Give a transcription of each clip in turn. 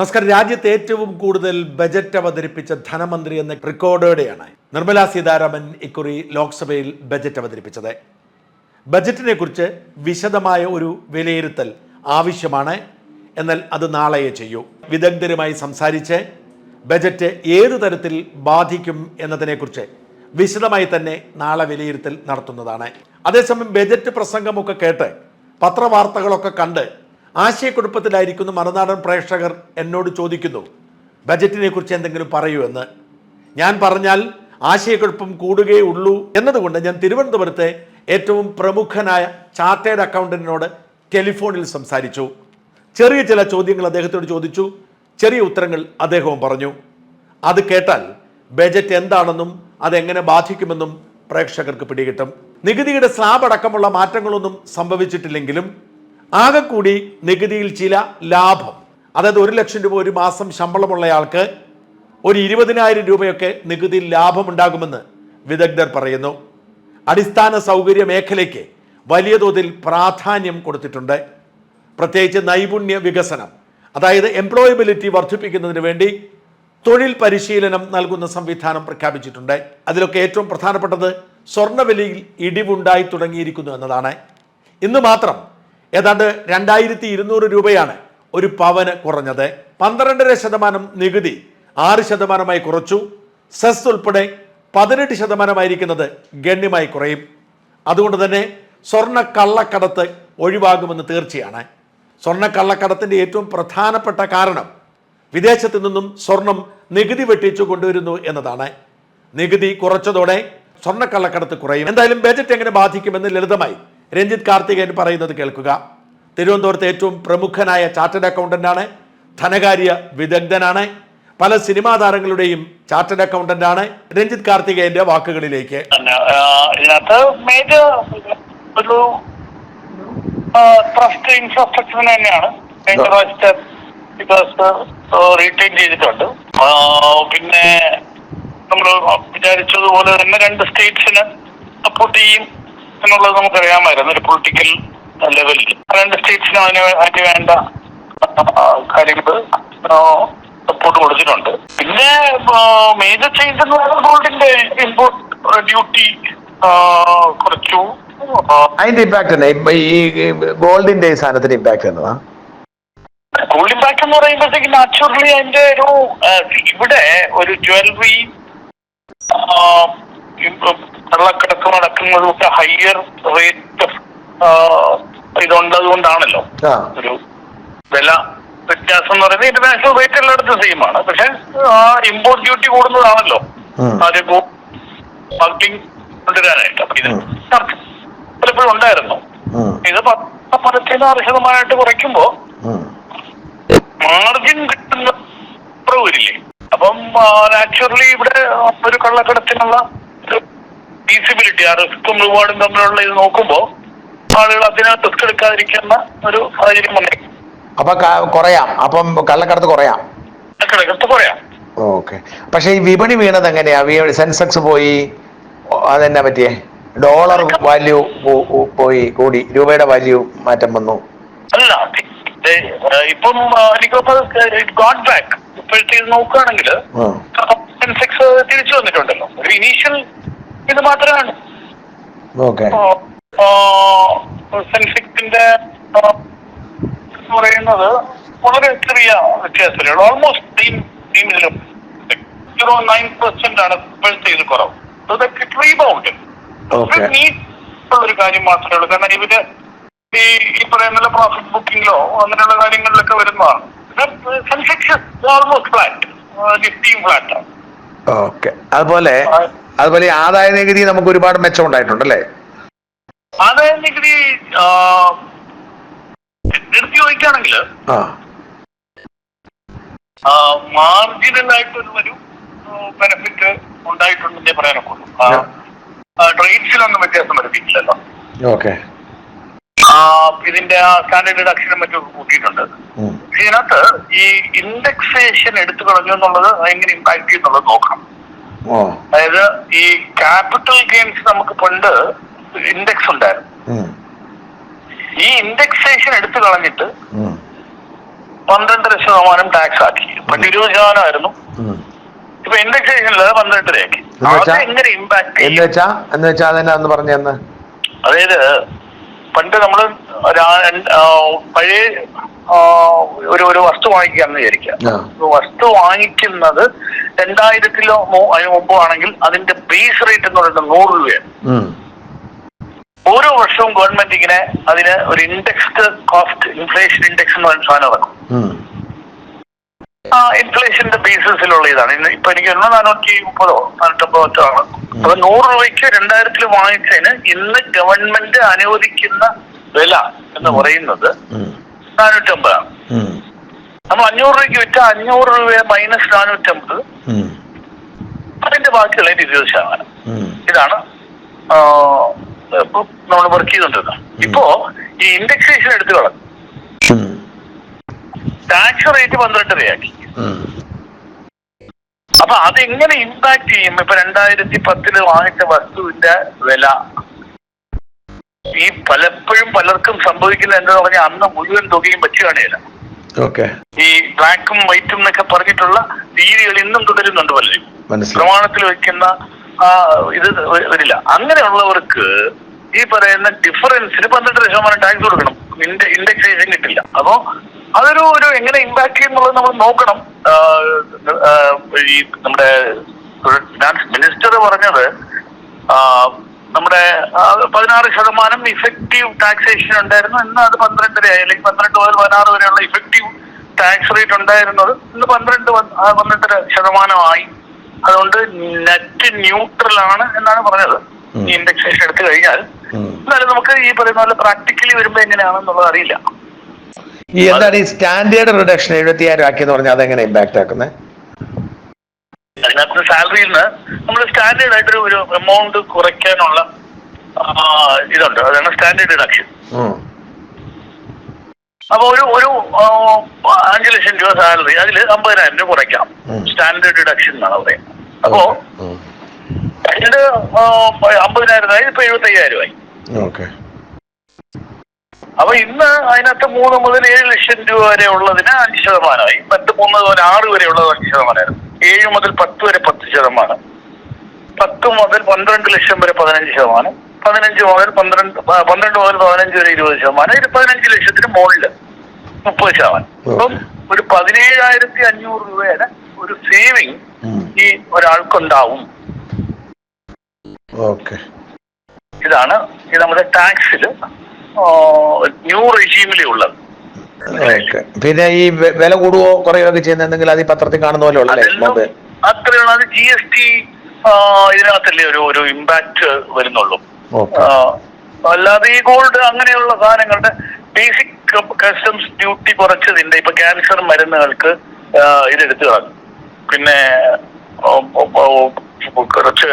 നമസ്കാരം. രാജ്യത്ത് ഏറ്റവും കൂടുതൽ ബജറ്റ് അവതരിപ്പിച്ച ധനമന്ത്രി എന്ന റെക്കോർഡോടെയാണ് നിർമ്മലാ സീതാരാമൻ ഇക്കുറി ലോക്സഭയിൽ ബജറ്റ് അവതരിപ്പിച്ചത്. ബജറ്റിനെ കുറിച്ച് വിശദമായ ഒരു വിലയിരുത്തൽ ആവശ്യമാണ്. എന്നാൽ അത് നാളെയേ ചെയ്യൂ. വിദഗ്ധരുമായി സംസാരിച്ച് ബജറ്റ് ഏതു തരത്തിൽ ബാധിക്കും എന്നതിനെക്കുറിച്ച് വിശദമായി തന്നെ നാളെ വിലയിരുത്തൽ നടത്തുന്നതാണ്. അതേസമയം ബജറ്റ് പ്രസംഗമൊക്കെ കേട്ട് പത്രവാർത്തകളൊക്കെ കണ്ട് ആശയക്കുഴപ്പത്തിലായിരിക്കുന്ന മറുനാടൻ പ്രേക്ഷകർ എന്നോട് ചോദിക്കുന്നു ബജറ്റിനെ കുറിച്ച് എന്തെങ്കിലും പറയൂ എന്ന്. ഞാൻ പറഞ്ഞാൽ ആശയക്കുഴപ്പം കൂടുകയേ ഉള്ളൂ എന്നതുകൊണ്ട് ഞാൻ തിരുവനന്തപുരത്തെ ഏറ്റവും പ്രമുഖനായ ചാർട്ടേഡ് അക്കൗണ്ടന്റിനോട് ടെലിഫോണിൽ സംസാരിച്ചു. ചെറിയ ചില ചോദ്യങ്ങൾ അദ്ദേഹത്തോട് ചോദിച്ചു. ചെറിയ ഉത്തരങ്ങൾ അദ്ദേഹവും പറഞ്ഞു. അത് കേട്ടാൽ ബജറ്റ് എന്താണെന്നും അതെങ്ങനെ ബാധിക്കുമെന്നും പ്രേക്ഷകർക്ക് പിടികിട്ടും. നികുതിയുടെ സ്ലാബ് അടക്കമുള്ള മാറ്റങ്ങളൊന്നും സംഭവിച്ചിട്ടില്ലെങ്കിലും ആകെ കൂടി നികുതിയിൽ ചില ലാഭം. അതായത് ഒരു ലക്ഷം രൂപ ഒരു മാസം ശമ്പളമുള്ളയാൾക്ക് ഒരു ഇരുപതിനായിരം രൂപയൊക്കെ നികുതിയിൽ ലാഭമുണ്ടാകുമെന്ന് വിദഗ്ധർ പറയുന്നു. അടിസ്ഥാന സൗകര്യ മേഖലയ്ക്ക് വലിയ തോതിൽ പ്രാധാന്യം കൊടുത്തിട്ടുണ്ട്. പ്രത്യേകിച്ച് നൈപുണ്യ വികസനം അതായത് എംപ്ലോയബിലിറ്റി വർദ്ധിപ്പിക്കുന്നതിന് വേണ്ടി തൊഴിൽ പരിശീലനം നൽകുന്ന സംവിധാനം പ്രഖ്യാപിച്ചിട്ടുണ്ട്. അതിലൊക്കെ ഏറ്റവും പ്രധാനപ്പെട്ടത് സ്വർണവിലയിൽ ഇടിവുണ്ടായി തുടങ്ങിയിരിക്കുന്നു എന്നതാണ്. ഇന്ന് മാത്രം ഏതാണ്ട് രണ്ടായിരത്തി ഇരുന്നൂറ് രൂപയാണ് ഒരു പവന് കുറഞ്ഞത്. പന്ത്രണ്ടര ശതമാനം നികുതി ആറ് ശതമാനമായി കുറച്ചു. സെസ് ഉൾപ്പെടെ പതിനെട്ട് ശതമാനമായിരിക്കുന്നത് ഗണ്യമായി കുറയും. അതുകൊണ്ട് തന്നെ സ്വർണ കള്ളക്കടത്ത് ഒഴിവാകുമെന്ന് തീർച്ചയാണ്. സ്വർണ കള്ളക്കടത്തിന്റെ ഏറ്റവും പ്രധാനപ്പെട്ട കാരണം വിദേശത്തു നിന്നും സ്വർണം നികുതി വെട്ടിച്ചു കൊണ്ടുവരുന്നു എന്നതാണ്. നികുതി കുറച്ചതോടെ സ്വർണക്കള്ളക്കടത്ത് കുറയും. എന്തായാലും ബജറ്റ് എങ്ങനെ ബാധിക്കുമെന്ന് ലളിതമായി രഞ്ജിത്ത് കാർത്തികേയൻ പറയുന്നത് കേൾക്കുക. തിരുവനന്തപുരത്തെ ഏറ്റവും പ്രമുഖനായ ചാർട്ടേഡ് അക്കൗണ്ടന്റാണ് ധനകാര്യ വിദഗ്ധനാണ് പല സിനിമാ താരങ്ങളുടെയും ചാർട്ടേഡ് അക്കൗണ്ടന്റ് ആണ് രഞ്ജിത്ത് കാർത്തികേയന്റെ വാക്കുകളിലേക്ക്. തന്നെ മേജർ ഒരു ട്രസ്റ്റ് ഇൻഫ്രാസ്ട്രക്ചറിന് തന്നെയാണ്. കഴിഞ്ഞ പ്രാവശ്യത്തെ റീറ്റെയിൻ ചെയ്തിട്ടുണ്ട്. പിന്നെ നമ്മൾ വിചാരിച്ചതുപോലെ തന്നെ രണ്ട് സ്റ്റേറ്റ്സിന് സപ്പോർട്ട് ചെയ്യും. എന്നുള്ളത് നമുക്കറിയാമായിരുന്നു. ഒരു പൊളിറ്റിക്കൽ ലെവലിൽ രണ്ട് സ്റ്റേറ്റ്സിനും അതിന് അതിന് വേണ്ട കാര്യങ്ങൾ സപ്പോർട്ട് കൊടുത്തിട്ടുണ്ട്. പിന്നെ മേജർ ചേഞ്ച് എന്ന് പറയുന്നത് ഗോൾഡിന്റെ ഇമ്പോർട്ട് ഡ്യൂട്ടി കുറച്ചു. അതിന്റെ ഇമ്പാക്ട് തന്നെ ഈ ഗോൾഡിന്റെ സാധനത്തിന്റെ ഇമ്പാക്ട് എന്നതാ ഗോൾഡ് ഇമ്പാക്ട് എന്ന് പറയുമ്പോഴത്തേക്ക് നാച്ചുറലി അതിന്റെ ഒരു ഇവിടെ ഒരു ജ്വല്ലറി കള്ളക്കടത്ത് നടക്കുന്നതൊക്കെ ഹയർ റേറ്റ് ഇതുണ്ടത് കൊണ്ടാണല്ലോ ആ. ഒരു വില വ്യത്യാസം എന്ന് പറയുന്നത് ഇന്റർനാഷണൽ റേറ്റ് എല്ലായിടത്തും സെയിം ആണ്. പക്ഷെ ഇമ്പോർട്ട് ഡ്യൂട്ടി കൂടുന്നതാണല്ലോ. ആദ്യം മാർക്കറ്റിംഗ് കൊണ്ടുവരാനായിട്ട്. അപ്പൊ ഇത് ചർച്ച പലപ്പോഴും ഉണ്ടായിരുന്നു. ഇത് പത്ത് പരത്തിന് ആറ് ശതമാനമായിട്ട് കുറയ്ക്കുമ്പോ മാർജിൻ കിട്ടുന്ന കുറവ് വരില്ലേ അപ്പം നാച്ചുറലി ഇവിടെ ഒരു കള്ളക്കടത്തിനുള്ള ഫീസിബിലിറ്റി ആ റിസ്ക്കും റിവാർഡും തമ്മിലുള്ള ഇത് നോക്കുമ്പോ ആളുകൾ അതിനകത്ത് റിസ്ക് എടുക്കാതിരിക്കുന്ന ഒരു സാഹചര്യം വന്നേ. അപ്പൊ കുറയാം. അപ്പം കള്ളക്കടത്ത് കുറയാം. കള്ളക്കടത്ത് കുറയാം. ഓക്കെ. പക്ഷേ ഈ വിപണി വീണത് എങ്ങനെയാ? സെൻസെക്സ് പോയി അതെന്നാ പറ്റിയേ? ഡോളർ വാല്യൂ പോയി കൂടി. രൂപയുടെ വാല്യൂ മാറ്റം വന്നു. അല്ല ഇപ്പം എനിക്ക് ഗോഡ് ബാക്ക് ഇപ്പോഴത്തെ ഇത് നോക്കുകയാണെങ്കിൽ. സെൻസെക്സ് തിരിച്ചു വന്നിട്ടുണ്ടല്ലോ. ഒരു ഇനീഷ്യൽ ഇത് മാത്രമാണ്. സെൻസിക്സിന്റെ പറയുന്നത് വളരെ ചെറിയ വ്യത്യാസമേ ഉള്ളൂ almost same same zero nine percent ആണ് ഇപ്പോഴത്തെ ഇത് കുറവ്. ഇതൊക്കെ. Okay. ഒരു കാര്യം മാത്രമേ ഉള്ളൂ. കാരണം ഇവർ ഈ ഈ പറയുന്ന പ്രോഫിറ്റ് ബുക്കിങ്ങിലോ അങ്ങനെയുള്ള കാര്യങ്ങളിലൊക്കെ വരുന്നതാണ്. സെൻസെക്സ് ഓൾമോസ്റ്റ് ഫ്ലാറ്റ് നിഫ്റ്റിയും ഫ്ലാറ്റ് ആണ്. ഓക്കെ. അതുപോലെ അതുപോലെ ആദായ നികുതി നമുക്ക് ഒരുപാട് മെച്ചം ഉണ്ടായിട്ടുണ്ടല്ലേ ആദായ നികുതി എടുത്ത് ചോദിക്കുകയാണെങ്കിൽ ആയിട്ടൊരു ഒരു ബെനിഫിറ്റ് ഉണ്ടായിട്ടുണ്ടെന്നേ പറയാനൊക്കെ റേറ്റ്സിലൊന്നും വ്യത്യാസം വരുത്തിയിട്ടില്ലല്ലോ. ഓക്കെ. ഇതിന്റെ ആ സ്റ്റാൻഡേർഡ് ഡിഡക്ഷനും മറ്റും കൂട്ടിയിട്ടുണ്ട്. പക്ഷെ ഇതിനകത്ത് ഈ ഇൻഡെക്സേഷൻ എടുത്തു കളഞ്ഞു എന്നുള്ളത് എങ്ങനെ ഇമ്പാക്ട് ചെയ്യുന്നുള്ളത് നോക്കണം. അതായത് ഈ ക്യാപിറ്റൽ ഗെയിൻസ് നമുക്ക് പണ്ട് ഇൻഡെക്സ് ഉണ്ടായിരുന്നു. ഈ ഇൻഡെക്സേഷൻ എടുത്തു കളഞ്ഞിട്ട്. പന്ത്രണ്ടര ശതമാനം ടാക്സ് ആക്കി. പണ്ട് ഇരുപത് ശതമാനമായിരുന്നു. ഇപ്പൊ ഇൻഡെക്സേഷനിൽ പന്ത്രണ്ടരയാക്കി? എങ്ങനെ ഇമ്പാക്ട് എന്ന് വെച്ചാ എന്ന് വെച്ചാ അതെന്നാ ഒന്ന് പറഞ്ഞു തന്നെ അതായത് പണ്ട് നമ്മൾ പഴയ ഒരു ഒരു വസ്തു വാങ്ങിക്കാന്ന് വിചാരിക്കുക. വസ്തു വാങ്ങിക്കുന്നത് രണ്ടായിരത്തിലോ അതിന് മുമ്പോ ആണെങ്കിൽ അതിന്റെ ബേസ് റേറ്റ് എന്ന് പറയുന്നത് നൂറ് രൂപയാണ്. ഓരോ വർഷവും ഗവൺമെന്റ് ഇങ്ങനെ അതിന് ഒരു ഇൻഡെക്സ്ഡ് കോസ്റ്റ് ഇൻഫ്ലേഷൻ ഇൻഡെക്സ് എന്ന് പറയുന്ന സാധനം ഇറക്കും. ആ ഇൻഫ്ലേഷന്റെ ബേസിസിലുള്ള ഇതാണ്. ഇന്ന് ഇപ്പൊ എനിക്ക് ഒന്ന് നാനൂറ്റി മുപ്പതോ നാനൂറ്റമ്പതോ മറ്റോ ആണ്. അപ്പൊ നൂറ് രൂപയ്ക്ക് രണ്ടായിരത്തിൽ വാങ്ങിച്ചതിന് ഇന്ന് ഗവൺമെന്റ് അനുവദിക്കുന്ന വില എന്ന് പറയുന്നത്. നാനൂറ്റമ്പതാണ് അമ്പതാണ് നമ്മൾ അഞ്ഞൂറ് രൂപയ്ക്ക് വിറ്റ അഞ്ഞൂറ് രൂപ മൈനസ് നാനൂറ്റമ്പത്. അമ്പത് അതിന്റെ ബാക്കിയുള്ള ഇരുപത് ശതമാനം. ഇതാണ് നമ്മൾ വർക്ക് ചെയ്തുകൊണ്ടിരുന്നത്. ഇപ്പോ ഈ ഇൻഡെക്സേഷൻ എടുത്തു കളഞ്ഞു. ടാക്സ് റേറ്റ് പന്ത്രണ്ട് രൂപയാക്കി. അപ്പൊ അതെങ്ങനെ ഇമ്പാക്ട് ചെയ്യും? ഇപ്പൊ രണ്ടായിരത്തി പത്തിൽ വാങ്ങിച്ച വസ്തുവിന്റെ വില ഈ പലപ്പോഴും പലർക്കും സംഭവിക്കുന്ന എന്ന് പറഞ്ഞ അന്ന് മുഴുവൻ തുകയും വെച്ച് കാണില്ല ഓക്കെ. ഈ ബ്ലാക്കും വൈറ്റും എന്നൊക്കെ പറഞ്ഞിട്ടുള്ള രീതികൾ ഇന്നും തുടരുന്നുണ്ട് പലരും. പ്രമാണത്തിൽ വെക്കുന്ന ആ ഇത് വരില്ല അങ്ങനെയുള്ളവർക്ക് ഈ പറയുന്ന ഡിഫറൻസിന് പന്ത്രണ്ട് ശതമാനം ടാക്സ് കൊടുക്കണം. ഇൻഡെക്സേഷൻ കിട്ടില്ല. അപ്പോ അതൊരു ഒരു എങ്ങനെ ഇമ്പാക്ട് ചെയ്യുന്നുള്ളത് നമ്മൾ നോക്കണം. ഈ നമ്മുടെ ഫിനാൻസ് മിനിസ്റ്റർ പറഞ്ഞത് നമ്മുടെ പതിനാറ് ശതമാനം ഇഫക്റ്റീവ് ടാക്സേഷൻ ഉണ്ടായിരുന്നു. ഇന്ന് അത് പന്ത്രണ്ടരയായി അല്ലെങ്കിൽ പന്ത്രണ്ട് മുതൽ പതിനാറ് വരെയുള്ള ഇഫക്റ്റീവ് ടാക്സ് റേറ്റ് ഉണ്ടായിരുന്നത് ഇന്ന് പന്ത്രണ്ട് പന്ത്രണ്ടര ശതമാനമായി. അതുകൊണ്ട് നെറ്റ് ന്യൂട്രൽ ആണ് എന്നാണ് പറഞ്ഞത്. ഈ ഇൻഡക്സേഷൻ എടുത്തു കഴിഞ്ഞാൽ. എന്നാലും നമുക്ക് ഈ പറയുന്ന പോലെ പ്രാക്ടിക്കലി വരുമ്പോ എങ്ങനെയാണെന്നുള്ളത് അറിയില്ല. ഈ എന്താണ് ഈ സ്റ്റാൻഡേർഡ് റിഡക്ഷൻ എഴുപത്തിയായിരം ആക്കിയെന്ന് പറഞ്ഞാൽ അതെങ്ങനെ ഇമ്പാക്ട് ആക്കുന്നത് അതിനകത്ത് സാലറിയിൽ നിന്ന് നമ്മൾ സ്റ്റാൻഡേർഡ് ആയിട്ട് ഒരു എമൗണ്ട് കുറയ്ക്കാനുള്ള ഇതുണ്ട്. അതാണ് സ്റ്റാൻഡേർഡ് ഡിഡക്ഷൻ അപ്പൊ ഒരു ഒരു അഞ്ചു ലക്ഷം രൂപ സാലറി അതിൽ അമ്പതിനായിരം രൂപ കുറയ്ക്കാം. സ്റ്റാൻഡേർഡ് ഡിഡക്ഷൻ എന്നാണ് പറയുന്നത്. അപ്പോ. അതിന്റെ അമ്പതിനായിരമായി ഇപ്പൊ എഴുപത്തി അയ്യായിരമായി ആയി അപ്പൊ ഇന്ന് അതിനകത്ത് മൂന്ന് മുതൽ ഏഴ് ലക്ഷം രൂപ വരെ ഉള്ളതിന് അഞ്ച് ശതമാനമായി. മറ്റ് മൂന്ന് മുതൽ ആറ് വരെ ഉള്ളത് അഞ്ച് ശതമാനമായിരുന്നു. ഏഴ് മുതൽ പത്ത് വരെ പത്ത് ശതമാനം. പത്ത് മുതൽ പന്ത്രണ്ട് ലക്ഷം വരെ പതിനഞ്ച് ശതമാനം. പതിനഞ്ച് മുതൽ പന്ത്രണ്ട് പന്ത്രണ്ട് മുതൽ പതിനഞ്ച് വരെ ഇരുപത് ശതമാനം. ഇത് പതിനഞ്ച് ലക്ഷത്തിന് മുകളിൽ മുപ്പത് ശതമാനം. അപ്പം ഒരു പതിനേഴായിരത്തി അഞ്ഞൂറ് രൂപയുടെ ഒരു സേവിങ്. ഈ ഒരാൾക്കുണ്ടാവും. ഓക്കെ. ഇതാണ് ഈ നമ്മുടെ ടാക്സിൽ ന്യൂ റെജീമിലേ ഉള്ളത്. ഓക്കെ. പിന്നെ ഈ വില കൂടുവോ കുറയുകയൊക്കെ ചെയ്യുന്ന എന്തെങ്കിലും അത് ഈ പത്രത്തിൽ കാണുന്ന പോലെ ഉള്ളല്ലേ? മുമ്പ്. അത്രയുള്ള അത് ജി എസ് ടി ഇതിനകത്തല്ലേ ഒരു ഒരു ഇമ്പാക്ട് വരുന്നുള്ളൂ. അല്ലാതെ ഈ ഗോൾഡ് അങ്ങനെയുള്ള സാധനങ്ങളുടെ ബേസിക് കസ്റ്റംസ് ഡ്യൂട്ടി കുറച്ചതിന്റെ ഇപ്പൊ ക്യാൻസർ മരുന്നുകൾക്ക് ഇതെടുത്തു കളഞ്ഞു. പിന്നെ കുറച്ച്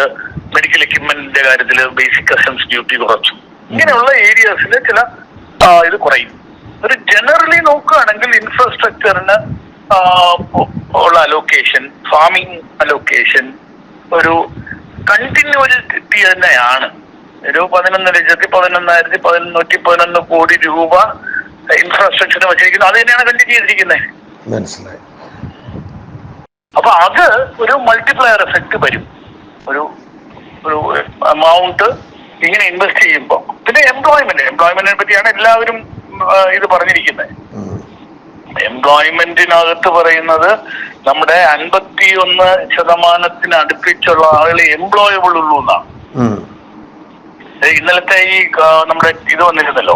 മെഡിക്കൽ എക്യുപ്മെന്റിന്റെ കാര്യത്തിൽ ബേസിക് കസ്റ്റംസ് ഡ്യൂട്ടി കുറച്ചു. ഇങ്ങനെയുള്ള ഏരിയാസിൽ ചില ഇത് കുറയും. ഒരു ജനറലി നോക്കുകയാണെങ്കിൽ ഇൻഫ്രാസ്ട്രക്ചറിന് ഉള്ള അലോക്കേഷൻ ഫാമിംഗ് അലോക്കേഷൻ ഒരു കണ്ടിന്യൂറ്റി തന്നെയാണ്. ഒരു പതിനൊന്ന് ലക്ഷത്തി പതിനൊന്നായിരത്തി പതിനൊന്നൂറ്റി പതിനൊന്ന് കോടി രൂപ ഇൻഫ്രാസ്ട്രക്ചറിന് വെച്ചിരിക്കുന്നത് അത് തന്നെയാണ് കണ്ടിന്യൂ ചെയ്തിരിക്കുന്നത്. മനസ്സിലായി. അപ്പൊ അത് ഒരു മൾട്ടിപ്ലയർ എഫക്ട് വരും. ഒരു ഒരു എമൗണ്ട് ഇങ്ങനെ ഇൻവെസ്റ്റ് ചെയ്യുമ്പോൾ പിന്നെ എംപ്ലോയ്മെന്റ് എംപ്ലോയ്മെന്റിനെ പറ്റിയാണ് എല്ലാവരും ഇത് പറഞ്ഞിരിക്കുന്നത്. എംപ്ലോയ്മെന്റിനകത്ത് പറയുന്നത് നമ്മുടെ അൻപത്തി ഒന്ന് ശതമാനത്തിന് അടുപ്പിച്ചുള്ള ആളുകൾ എംപ്ലോയബിൾ ഉള്ളൂ എന്നാണ്. ഇന്നലത്തെ ഈ നമ്മുടെ ഇത് വന്നിരുന്നല്ലോ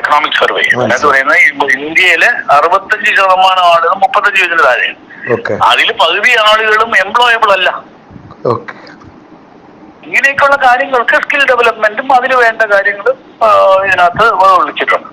എക്കണോമിക് സർവേ അതിനകത്ത് പറയുന്നത് ഇന്ത്യയിലെ അറുപത്തഞ്ച് ശതമാനം ആളുകൾ മുപ്പത്തഞ്ച് വയസ്സിന് താഴെയാണ്. അതിൽ പകുതി ആളുകളും എംപ്ലോയബിൾ അല്ല. ഇങ്ങനെയൊക്കെയുള്ള കാര്യങ്ങൾക്ക് സ്കിൽ ഡെവലപ്മെന്റും അതിന് വേണ്ട കാര്യങ്ങളും ഇതിനകത്ത് വിളിച്ചിട്ടുണ്ട്.